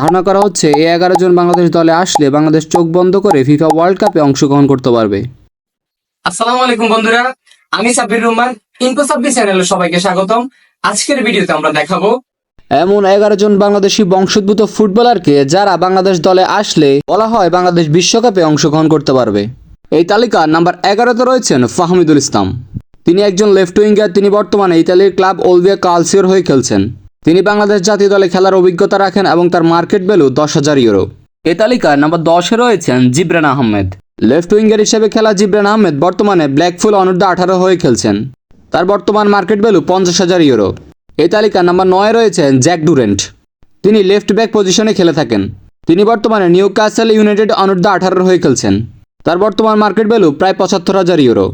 ধারণা করা হচ্ছে এই এগারো জন বাংলাদেশ দলে আসলে বাংলাদেশ চোখ বন্ধ করে ফিফা ওয়ার্ল্ড কাপে অংশগ্রহণ করতে পারবে। আসসালামু আলাইকুম বন্ধুরা আমি সাব্বির রহমান ইনকো সাব্বির চ্যানেলে সবাইকে স্বাগতম। আজকের ভিডিওতে আমরা দেখাবো এমন এগারো জন বাংলাদেশি বংশোদ্ভূত ফুটবলারকে যারা বাংলাদেশ দলে আসলে বলা হয় বাংলাদেশ বিশ্বকাপে অংশগ্রহণ করতে পারবে। এই তালিকা নাম্বার এগারোতে রয়েছেন ফাহমিদুল ইসলাম। তিনি একজন লেফট উইঙ্গার তিনি বর্তমানে ইতালির ক্লাব ওলভিয়া কালসিওর হয়ে খেলছেন। তিনি বাংলাদেশ জাতীয় দলে খেলার অভিজ্ঞতা রাখেন এবং তার মার্কেট ভ্যালু দশ হাজার ইউরো। এই তালিকায় নাম্বার দশে রয়েছেন জিবরান আহমেদ। লেফট উইঙ্গার হিসেবে খেলা জিবরান আহমেদ বর্তমানে ব্ল্যাকফুল অনূর্ধ্ব আঠারো হয়ে খেলছেন। তার বর্তমান মার্কেট ভ্যালু পঞ্চাশ হাজার ইউরো। এই তালিকা নাম্বার নয় রয়েছেন জ্যাক ডুরেন্ট। তিনি লেফট ব্যাক পজিশনে খেলে থাকেন। তিনি বর্তমানে নিউ ক্যাসেল ইউনাইটেড অনূর্ধ্ব আঠারো হয়ে খেলছেন। তার বর্তমান মার্কেট ভ্যালু প্রায় পঁচাত্তর হাজার ইউরো।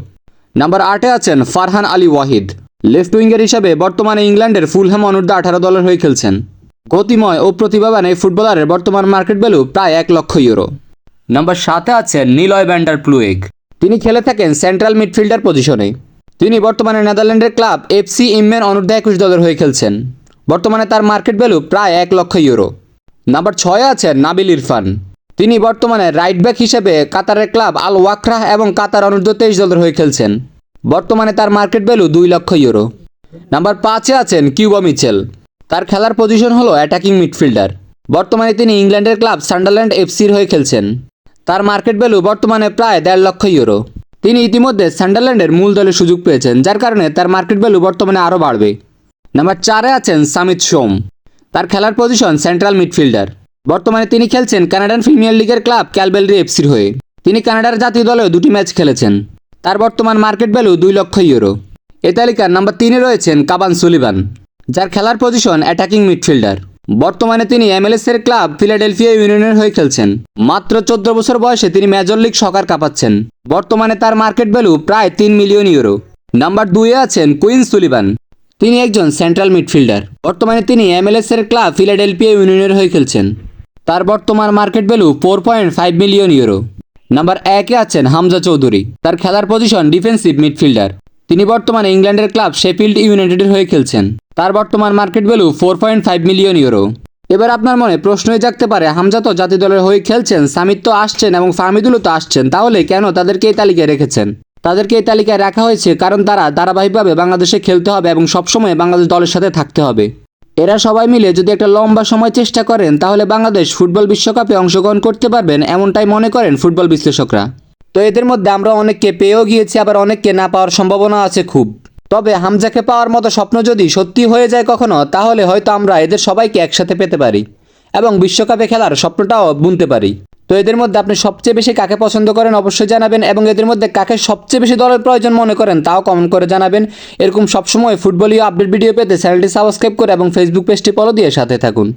নাম্বার আটে আছেন ফারহান আলী ওয়াহিদ। লেফট উইঙ্গার হিসাবে বর্তমানে ইংল্যান্ডের ফুলহ্যাম অনূর্ধ্ব আঠারো দলের হয়ে খেলছেন। গতিময় ও প্রতিভাবান এই ফুটবলারের বর্তমান মার্কেট ভ্যালু প্রায় এক লক্ষ ইউরো। নাম্বার সাতে আছেন নিলয় ব্যান্ডার প্লুয়েগ তিনি খেলে থাকেন সেন্ট্রাল মিডফিল্ডার পজিশনে। তিনি বর্তমানে নেদারল্যান্ডের ক্লাব এফসি ইমমেন অনূর্ধ্ব একুশ দলের হয়ে খেলছেন। বর্তমানে তার মার্কেট ভ্যালু প্রায় এক লক্ষ ইউরো। নাম্বার ছয়ে আছেন নাবিল ইরফান। তিনি বর্তমানে রাইট ব্যাক হিসেবে কাতারের ক্লাব আল ওয়াকরাহ এবং কাতার অনূর্ধ্ব তেইশ দলের হয়ে খেলছেন। বর্তমানে তার মার্কেট ভ্যালু দুই লক্ষ ইউরো। নাম্বার পাঁচে আছেন কিউবা মিচেল। তার খেলার পজিশন হলো অ্যাটাকিং মিডফিল্ডার। বর্তমানে তিনি ইংল্যান্ডের ক্লাব সান্ডারল্যান্ড এফসির হয়ে খেলছেন। তার মার্কেট ভ্যালু বর্তমানে প্রায় দেড় লক্ষ ইউরো। তিনি ইতিমধ্যে সান্ডারল্যান্ডের মূল দলে সুযোগ পেয়েছেন, যার কারণে তার মার্কেট ভ্যালু বর্তমানে আরও বাড়বে। নাম্বার চারে আছেন সামিত সোম। তার খেলার পজিশন সেন্ট্রাল মিডফিল্ডার। বর্তমানে তিনি খেলছেন কানাডান প্রিমিয়ার লিগের ক্লাব ক্যালবেলরি এফসির হয়ে। তিনি কানাডার জাতীয় দলেও দুটি ম্যাচ খেলেছেন। তার বর্তমান মার্কেট ভ্যালু দুই লক্ষ ইউরো। এ তালিকার নাম্বার তিনে রয়েছেন কাবান সুলিবান যার খেলার পজিশন অ্যাটাকিং মিডফিল্ডার। বর্তমানে তিনি এমএলএস এর ক্লাব ফিলাডেলফিয়া ইউনিয়নের হয়ে খেলছেন। মাত্র চোদ্দ বছর বয়সে তিনি মেজর লিগ সকার কাঁপাচ্ছেন। বর্তমানে তার মার্কেট ভ্যালু প্রায় তিন মিলিয়ন ইউরো। নাম্বার দুইয়ে আছেন কুইন সুলিবান তিনি একজন সেন্ট্রাল মিডফিল্ডার। বর্তমানে তিনি এমএলএস এর ক্লাব ফিলাডেলফিয়া ইউনিয়নের হয়ে খেলছেন। তার বর্তমান market value four point five million euro. Number একে আছেন হামজা চৌধুরী, তার খেলার পজিশন ডিফেন্সিভ মিডফিল্ডার তিনি বর্তমানে ইংল্যান্ডের ক্লাব শেফিল্ড ইউনাইটেডের হয়ে খেলছেন। তার বর্তমান market value four point five million euro এবার আপনার মনে প্রশ্নই জাগতে পারে, হামজা তো জাতীয় দলের হয়ে খেলছেন সামিত তো আসছেন এবং ফাহমিদুলও তো আসছেন, তাহলে কেন তাদেরকে এই তালিকায় রেখেছেন? তাদেরকে এই তালিকায় রাখা হয়েছে কারণ তারা ধারাবাহিকভাবে বাংলাদেশে খেলতে হবে এবং সবসময় বাংলাদেশ দলের সাথে থাকতে হবে। এরা সবাই মিলে যদি একটা লম্বা সময় চেষ্টা করেন, তাহলে বাংলাদেশ ফুটবল বিশ্বকাপে অংশগ্রহণ করতে পারবেন এমনটাই মনে করেন ফুটবল বিশ্লেষকরা। তো এদের মধ্যে আমরা অনেককে পেয়েও গিয়েছি, আবার অনেককে না পাওয়ার সম্ভাবনা আছে খুব। তবে হামজাকে পাওয়ার মতো স্বপ্ন যদি সত্যি হয়ে যায় কখনো, তাহলে হয়তো আমরা এদের সবাইকে একসাথে পেতে পারি এবং বিশ্বকাপে খেলার স্বপ্নটাও বুনতে পারি। তো এদের মধ্যে আপনি সবচেয়ে বেশি কাকে পছন্দ করেন অবশ্যই জানাবেন এবং এদের মধ্যে কাকে সবচেয়ে বেশি দলের প্রয়োজন মনে করেন তাও কমেন্ট করে জানাবেন। এরকম সবসময় ফুটবলীয় আপডেট ভিডিও পেতে চ্যানেলটি সাবস্ক্রাইব করে এবং ফেসবুক পেজটি ফলো দিয়ে সাথে থাকুন।